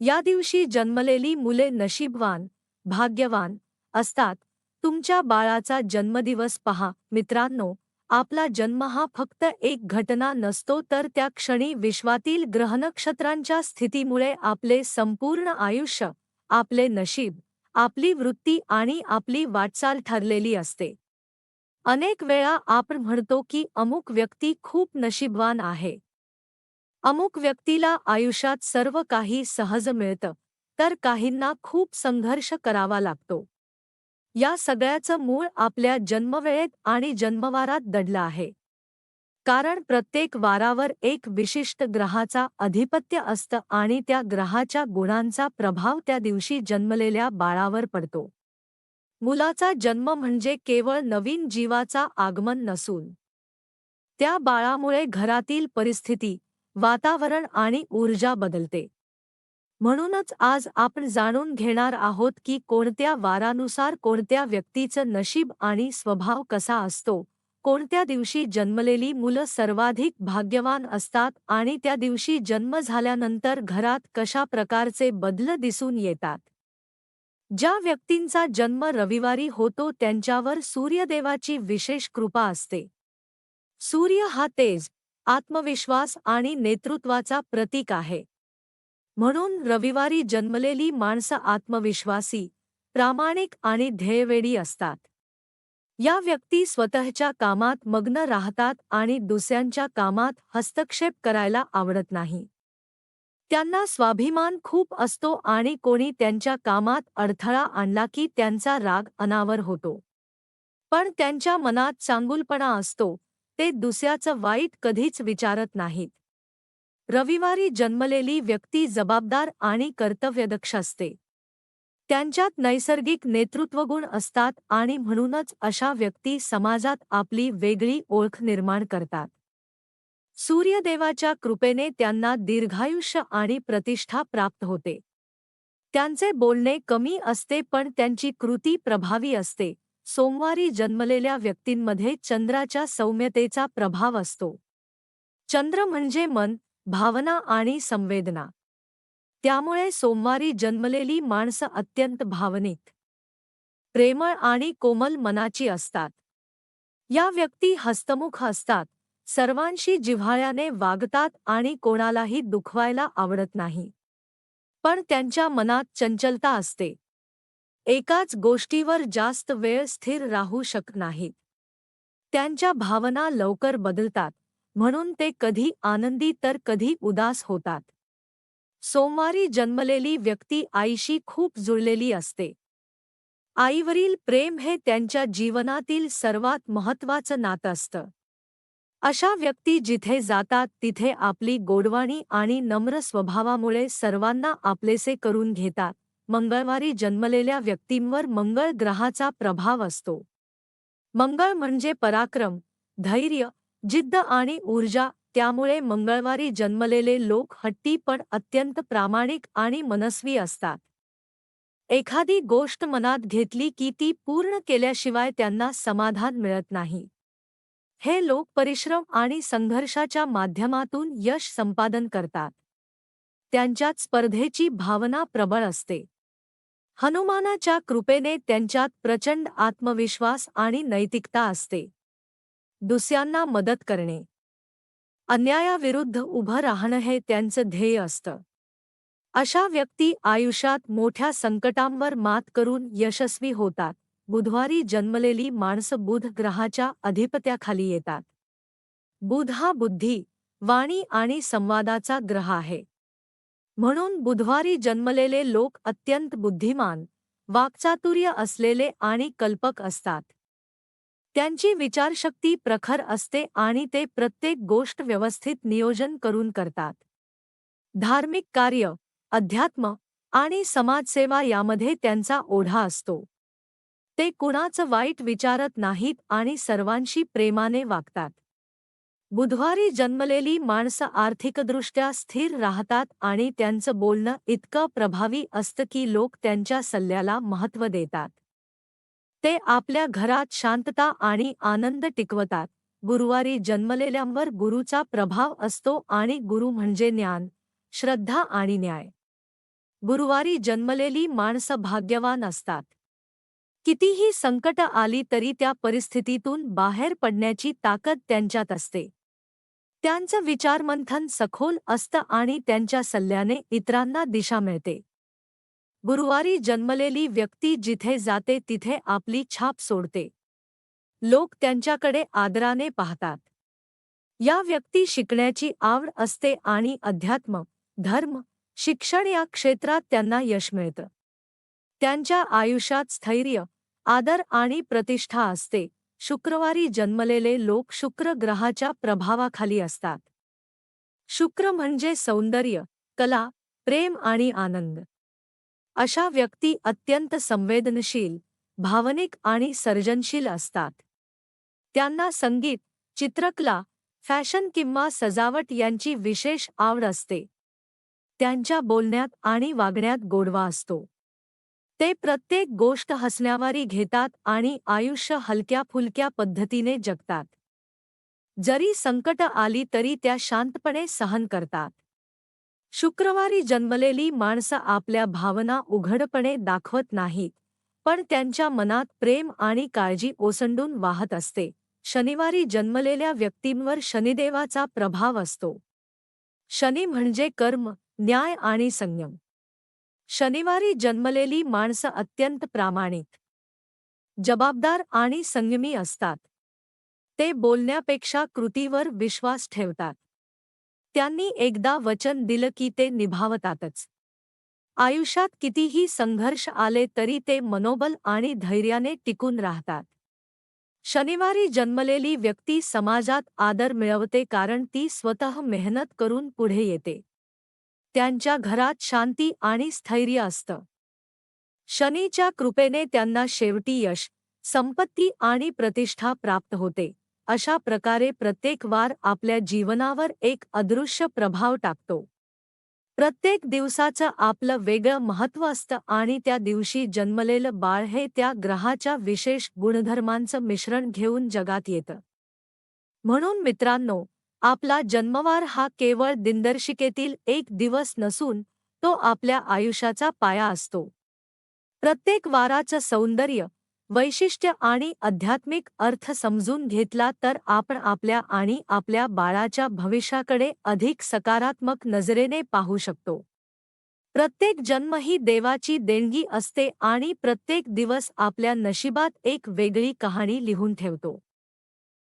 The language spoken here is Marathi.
या दिवशी जन्मलेली मुले नशीबवान भाग्यवान असतात. तुमच्या बाळाचा जन्मदिवस पहा. मित्रांनो आपला जन्म हा फक्त एक घटना नसतो तर त्या क्षणी विश्वातील ग्रहनक्षत्रांच्या स्थितीमुळे आपले संपूर्ण आयुष्य आपले नशीब आपली वृत्ती आणि आपली वाटचाल ठरलेली असते. अनेक वेळा आपण म्हणतो की अमुक व्यक्ती खूप नशीबवान आहे. अमुक व्यक्तीला आयुष्यात सर्व काही सहज मिळतं तर काहींना खूप संघर्ष करावा लागतो. या सगळ्याचं मूळ आपल्या जन्मवेळेत आणि जन्मवारात दडलं आहे. कारण प्रत्येक वारावर एक विशिष्ट ग्रहाचा अधिपत्य असतं आणि त्या ग्रहाच्या गुणांचा प्रभाव त्या दिवशी जन्मलेल्या बाळावर पडतो. मुलाचा जन्म म्हणजे केवळ नवीन जीवाचा आगमन नसून. त्या बाळामुळे घरातील परिस्थिती वातावरण आणि ऊर्जा बदलते. म्हणूनच आज आपण जाणून घेणार आहोत की कोणत्या वारानुसार कोणत्या व्यक्तीचं नशीब आणि स्वभाव कसा असतो. कोणत्या दिवशी जन्मलेली मुलं सर्वाधिक भाग्यवान असतात आणि त्या दिवशी जन्म झाल्यानंतर घरात कशा प्रकारचे बदल दिसून येतात. ज्या व्यक्तींचा जन्म रविवारी होतो त्यांच्यावर सूर्यदेवाची विशेष कृपा असते. सूर्य हा तेज आत्मविश्वास आणि नेतृत्वाचा प्रतीक आहे. म्हणून रविवारी जन्मलेली माणसं आत्मविश्वासी प्रामाणिक आणि ध्येयवेडी असतात. या व्यक्ती स्वतःच्या कामात मग्न राहतात आणि दुसऱ्यांच्या कामात हस्तक्षेप करायला आवडत नाही. त्यांना स्वाभिमान खूप असतो आणि कोणी त्यांच्या कामात अडथळा आणला की त्यांचा राग अनावर होतो. पण त्यांच्या मनात चांगुलपणा असतो ते दुसऱ्याचं वाईट कधीच विचारत नाहीत. रविवारी जन्मलेली व्यक्ती जबाबदार आणि कर्तव्यदक्ष असते. त्यांच्यात नैसर्गिक नेतृत्वगुण असतात आणि म्हणूनच अशा व्यक्ती समाजात आपली वेगळी ओळख निर्माण करतात. सूर्यदेवाच्या कृपेने त्यांना दीर्घायुष्य आणि प्रतिष्ठा प्राप्त होते. त्यांचे बोलणे कमी असते पण त्यांची कृती प्रभावी असते. सोमवारी जन्मलेल्या व्यक्तींमध्ये चंद्राच्या सौम्यतेचा प्रभाव असतो. चंद्र म्हणजे मन भावना आणि संवेदना. त्यामुळे सोमवारी जन्मलेली माणसं अत्यंत भावनिक प्रेमळ आणि कोमल मनाची असतात. या व्यक्ती हस्तमुख असतात सर्वांशी जिव्हाळ्याने वागतात आणि कोणालाही दुखवायला आवडत नाही. पण त्यांच्या मनात चंचलता असते. एकाच गोष्टीवर जास्त वेळ स्थिर राहू शकत नाहीत. त्यांच्या भावना लवकर बदलतात म्हणून ते कधी आनंदी तर कधी उदास होतात. सोमवारी जन्मलेली व्यक्ती आईशी खूप जुळलेली असते. आईवरील प्रेम हे त्यांच्या जीवनातील सर्वात महत्त्वाचं नातं असतं. अशा व्यक्ती जिथे जातात तिथे आपली गोडवाणी आणि नम्र स्वभावामुळे सर्वांना आपलेसे करून घेतात. मंगळवारी जन्मलेल्या व्यक्तींवर मंगळ ग्रहाचा प्रभाव असतो. मंगळ म्हणजे पराक्रम धैर्य जिद्द आणि ऊर्जा त्यामुळे मंगळवारी जन्मलेले लोक हट्टी पण अत्यंत प्रामाणिक आणि मनस्वी असतात. एखादी गोष्ट मनात घेतली की ती पूर्ण केल्याशिवाय त्यांना समाधान मिळत नाही. हे लोक परिश्रम आणि संघर्षाच्या माध्यमातून यश संपादन करतात. त्यांच्यात स्पर्धेची भावना प्रबळ असते. हनुमानाच्या कृपेने त्यांच्यात प्रचंड आत्मविश्वास आणि नैतिकता असते. दुसऱ्यांना मदत करणे. अन्यायाविरुद्ध उभं राहणं हे त्यांचं ध्येय असतं. अशा व्यक्ती आयुष्यात मोठ्या संकटांवर मात करून यशस्वी होतात. बुधवारी जन्मलेली माणसं बुध ग्रहाच्या अधिपत्याखाली येतात. बुध हा बुद्धी वाणी आणि संवादाचा ग्रह आहे. म्हणून बुधवारी जन्मलेले लोक अत्यंत बुद्धिमान वाक्चातुर्य असलेले आणि कल्पक असतात. त्यांची विचारशक्ती प्रखर असते आणि ते प्रत्येक गोष्ट व्यवस्थित नियोजन करून करतात. धार्मिक कार्य अध्यात्म आणि समाजसेवा यामध्ये त्यांचा ओढा असतो. ते कुणाचं वाईट विचारत नाहीत आणि सर्वांशी प्रेमाने वागतात. बुधवारी जन्मलेली माणसं आर्थिकदृष्ट्या स्थिर राहतात आणि त्यांचं बोलणं इतकं प्रभावी असतं की लोक त्यांच्या सल्ल्याला महत्त्व देतात. ते आपल्या घरात शांतता आणि आनंद टिकवतात. गुरुवारी जन्मलेल्यांवर गुरुचा प्रभाव असतो आणि गुरु म्हणजे ज्ञान श्रद्धा आणि न्याय. गुरुवारी जन्मलेली माणसं भाग्यवान असतात. कितीही संकट आली तरी त्या परिस्थितीतून बाहेर पडण्याची ताकद त्यांच्यात असते. त्यांचं विचारमंथन सखोल असतं आणि त्यांच्या सल्ल्याने इतरांना दिशा मिळते. गुरुवारी जन्मलेली व्यक्ती जिथे जाते तिथे आपली छाप सोडते. लोक त्यांच्याकडे आदराने पाहतात. या व्यक्ती शिकण्याची आवड असते आणि अध्यात्म धर्म शिक्षण या क्षेत्रात त्यांना यश मिळतं. त्यांच्या आयुष्यात स्थैर्य आदर आणि प्रतिष्ठा असते. शुक्रवारी जन्मलेले लोक शुक्र ग्रहाच्या प्रभावाखाली असतात. शुक्र म्हणजे सौंदर्य कला प्रेम आणि आनंद. अशा व्यक्ती अत्यंत संवेदनशील भावनिक आणि सर्जनशील असतात. त्यांना संगीत चित्रकला फॅशन किंवा सजावट यांची विशेष आवड असते. त्यांच्या बोलण्यात आणि वागण्यात गोडवा असतो. ते प्रत्येक गोष्ट हसण्यावारी घेतात आणि आयुष्य हलक्या फुलक्या पद्धतीने जगतात. जरी संकट आली तरी त्या शांतपणे सहन करतात. शुक्रवारी जन्मलेली माणसं आपल्या भावना उघडपणे दाखवत नाहीत पण त्यांच्या मनात प्रेम आणि काळजी ओसंडून वाहत असते. शनिवारी जन्मलेल्या व्यक्तींवर शनिदेवाचा प्रभाव असतो. शनी म्हणजे कर्म न्याय आणि संयम. शनिवारी जन्मलेली माणसं अत्यंत प्रामाणिक जबाबदार आणि संयमी असतात. ते बोलण्यापेक्षा कृतीवर विश्वास ठेवतात. त्यांनी एकदा वचन दिलं की ते निभावतातच. आयुष्यात कितीही संघर्ष आले तरी ते मनोबल आणि धैर्याने टिकून राहतात. शनिवारी जन्मलेली व्यक्ती समाजात आदर मिळवते कारण ती स्वतः मेहनत करून पुढे येते. त्यांच्या घरात शांती आणि स्थैर्य असतं. शनीच्या कृपेने त्यांना शेवटी यश संपत्ती आणि प्रतिष्ठा प्राप्त होते. अशा प्रकारे प्रत्येक वार आपल्या जीवनावर एक अदृश्य प्रभाव टाकतो. प्रत्येक दिवसाचं आपलं वेगळं महत्त्व असतं आणि त्या दिवशी जन्मलेलं बाळ हे त्या ग्रहाच्या विशेष गुणधर्मांचं मिश्रण घेऊन जगात येतं. म्हणून मित्रांनो आपला जन्मवार हा केवळ दिनदर्शिकेतील एक दिवस नसून तो आपल्या आयुष्याचा पाया असतो. प्रत्येक वाराचं सौंदर्य वैशिष्ट्य आणि आध्यात्मिक अर्थ समजून घेतला तर आपण आपल्या आणि आपल्या बाळाच्या भविष्याकडे अधिक सकारात्मक नजरेने पाहू शकतो. प्रत्येक जन्म ही देवाची देणगी असते आणि प्रत्येक दिवस आपल्या नशिबात एक वेगळी कहाणी लिहून ठेवतो.